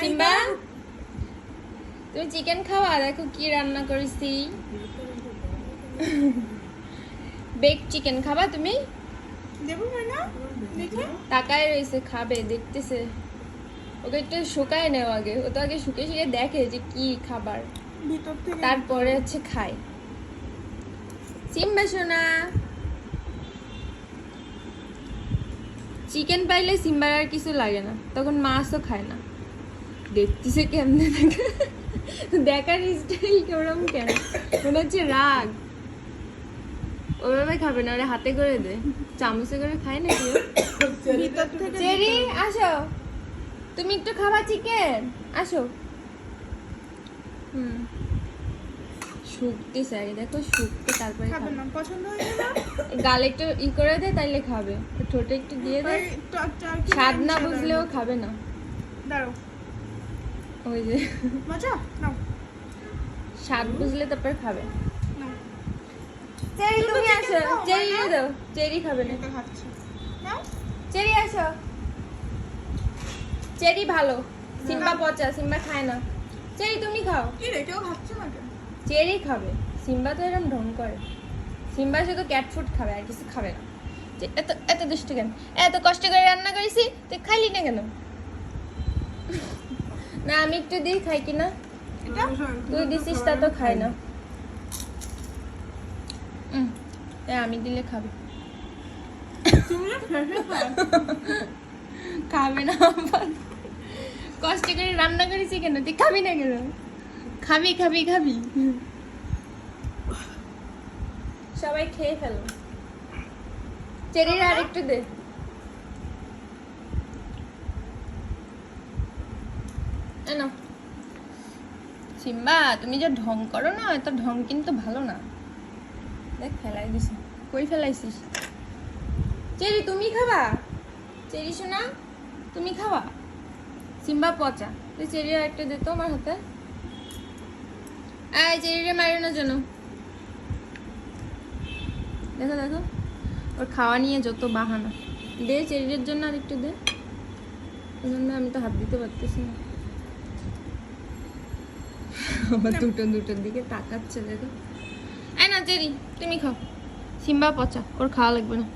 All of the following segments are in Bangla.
সিম্বা? তুমি চিকেন খাওয়া? দেখো কি রান্না করেছি। বেক চিকেন খাবা তুমি? তাকায় রয়েছে খাবে দেখতেছে। ওকে একটু শুকায় নেও আগে। ও তো আগে শুকে শুকে দেখে যে কি খাবার। তারপরে হচ্ছে খায়। সিম্বা সোনা। চিকেন পাইলে সিম্বার আর কিছু লাগে না। তখন মাছও খায় না। দেখতেছে কেমনে দেখে? দেখার স্টাইল কেমন কেন? মনে হচ্ছে রাগ। ওইভাবে খাবে না ওরা হাতে করে দে। চামচে করে খায় না চেরি আসো। তুমি একটু খাবা চিকেন আসো। হুম। শুকতেছে আগে দেখো শুকতে তারপরে খাবে না পছন্দ হয়ে গেল গালে একটু ই করে দে তাইলে খাবে। ঠোঁটে একটু দিয়ে দে। স্বাদ না বুঝলেও খাবে না। দাঁড়াও। ওই যে। মজা? নাও। স্বাদ বুঝলে তারপর খাবে। চেরি তুমি আসো চেরি দাও চেরি খাবে না। চেরি আসো। চেরি ভালো। সিম্বা পচা সিম্বা খায় না। চেরি তুমি খাও। চেরি খাবে। সিম্বা তো এরকম ঢং করে। সিম্বা শুধু ক্যাট ফুড খাবে আর কিছু খাবে না। এত এত দুষ্ট কেন? এত কষ্ট করে রান্না করেছি তুই খাইলি না কেন? না আমি একটু দিই খাই কি না? তুই দিছিস তা তো খাই না। আমি দিলে খাবে। খাবে না কষ্ট করে রান্না করেছি কেন? তুই খাবি না কেন? খাবি খাবি খাবি। সবাই খেয়ে ফেলো। চেরির আর একটু দে। নাও। সিম্বা, তুমি যে ঢং করো না, এত ঢং কিন্তু ভালো না। দেখ, ফেলাই দিস কই ফেলাইছিস? চেরি, তুমি খাবা? চেরি শোনা তুমি খাওয়া সিম্বা, পচা। তুই চেরি একটা দে তো আমার হাতে। আয় চেরি চেরিরে মারানোর জন্য। দেখো দেখো। ওর খাওয়া নিয়ে যত বাহানা। দে, চেরির জন্য আর একটু দে আমি তো হাত দিতে পারতেছি না। আবার দুটো দুটোর দিকে তাকাচ্ছে, দেখো। আয় না জেরি, তুমি খাও। সিম্বা পচা, ওর খাওয়া লাগবে না।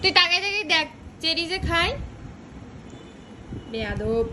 তুই তাকাই তাকাই দেখ চেরি যে খাই বেয়াদব।